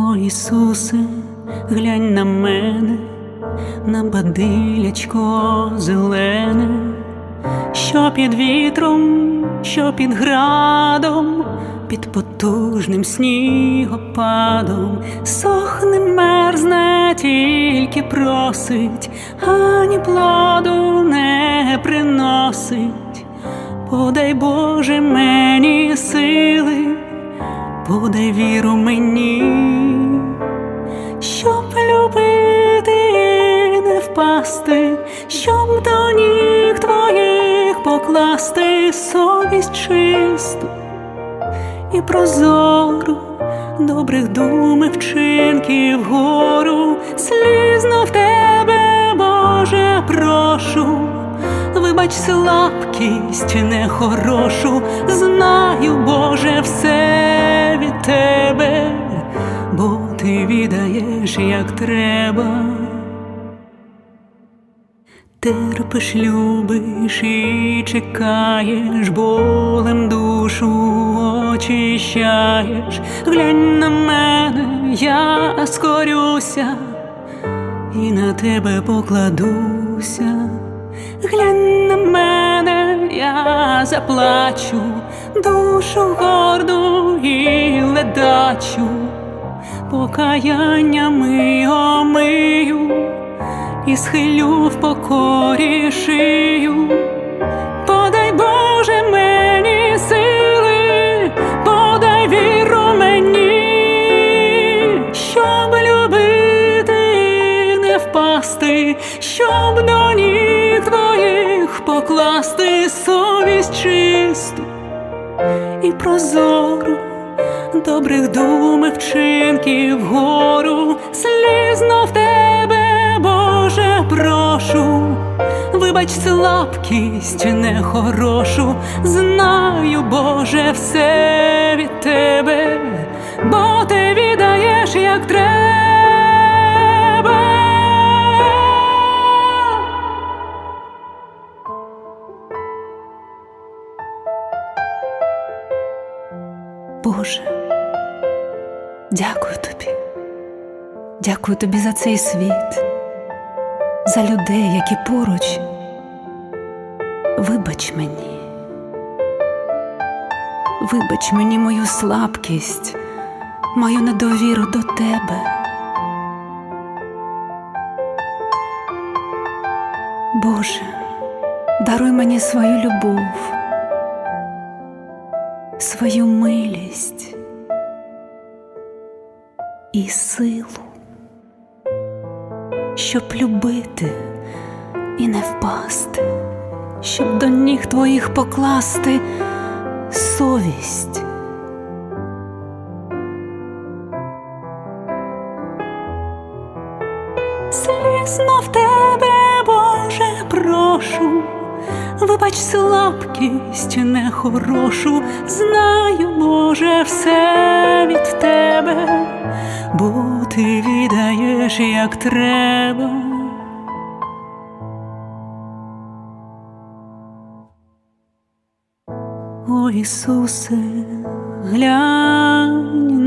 О Ісусе, глянь на мене, на бадилячко зелене, що під вітром, що під градом, під потужним снігопадом, сохне, мерзне, тільки просить, ані плоду не приносить. Подай Боже мені сили, подай віру мені, покласти совість чисту і прозору, добрих дум і вчинків гору, слізно в тебе, Боже, прошу. Вибач слабкість нехорошу, знаю, Боже, все від тебе, бо ти віддаєш, як треба. Терпиш, любиш і чекаєш, болем душу очищаєш, глянь на мене, я скорюся і на тебе покладуся. Глянь на мене, я заплачу, душу горду і ледачу, покаяннями омию і схилю в покорі шию. Подай Боже мені сили, подай віру мені, щоб любити не впасти, щоб до ніг твоїх покласти совість чисту і прозору, добрих дум і вчинків гору, слізно в тебе, Боже, прошу. Вибач слабкість нехорошу, знаю, Боже, все від тебе, бо ти віддаєш, як треба. Боже, дякую тобі. Дякую тобі за цей світ, за людей, які поруч. Вибач мені, вибач мені мою слабкість, мою недовіру до тебе. Боже, даруй мені свою любов, свою милість і силу, щоб любити і не впасти, щоб до ніг твоїх покласти совість. Слізно в тебе, Боже, прошу, вибач слабкість нехорошу, знаю, Боже, все від тебе, бо ти віддаєш, як треба. О Ісусе, глянь